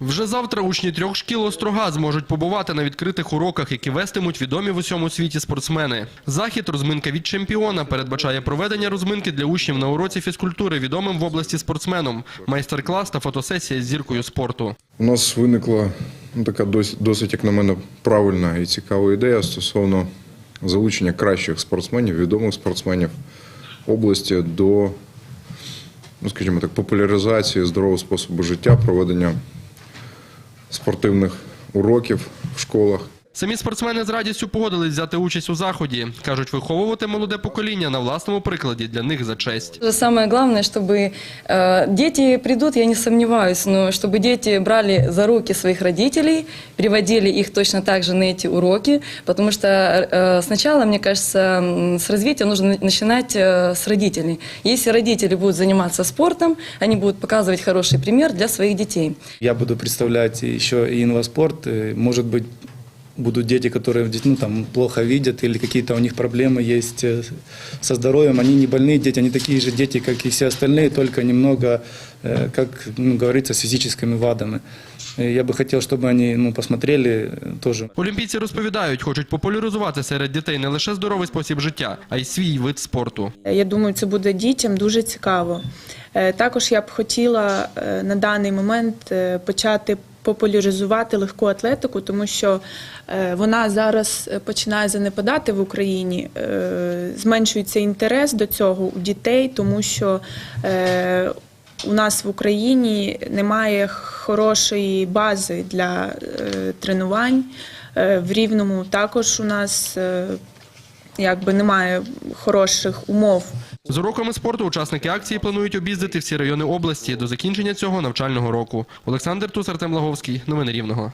Вже завтра учні трьох шкіл Острога зможуть побувати на відкритих уроках, які вестимуть відомі в усьому світі спортсмени. Захід «Розминка від чемпіона» передбачає проведення розминки для учнів на уроці фізкультури відомим в області спортсменом, майстер-клас та фотосесія з зіркою спорту. У нас виникла ну, така досить, досить, як на мене, правильна і цікава ідея стосовно залучення кращих спортсменів, відомих спортсменів області до, ну, скажімо так, популяризації здорового способу життя, проведення спортивних уроків в школах. Самі спортсмени з радістю погодились взяти участь у заході. Кажуть, виховувати молоде покоління на власному прикладі для них за честь. Самое главное, чтобы э, дети придут, я не сомневаюсь, но чтобы дети брали за руки своих родителей, приводили их точно так же на эти уроки, потому что э, сначала, мне кажется, м, с развития нужно на- начинать э, с родителей. Если родители будут заниматься спортом, они будут показывать хороший пример для своих детей. Я буду представлять еще и инваспорт. э, Может быть, будут дети, которые ну, там, плохо видят или какие-то у них проблемы есть э, со здоровьем. Они не больные дети, они такие же дети, как и все остальные, только немного, э, как ну, говорится, с физическими вадами. Э, Я бы хотел, чтобы они ну, посмотрели э, тоже. Олімпійці розповідають, хочуть популяризувати серед дітей не лише здоровий спосіб життя, а й свій вид спорту. Я думаю, це буде дітям дуже цікаво. Е, Також я б хотіла е, на даний момент е, почати популяризувати легку атлетику, тому що е, вона зараз е, починає занепадати в Україні. Е, Зменшується інтерес до цього у дітей, тому що у нас в Україні немає хорошої бази для тренувань. В Рівному також у нас якби немає хороших умов З уроками спорту учасники акції планують об'їздити всі райони області до закінчення цього навчального року. Олександр Тус, Артем Лаговський. Новини Рівного.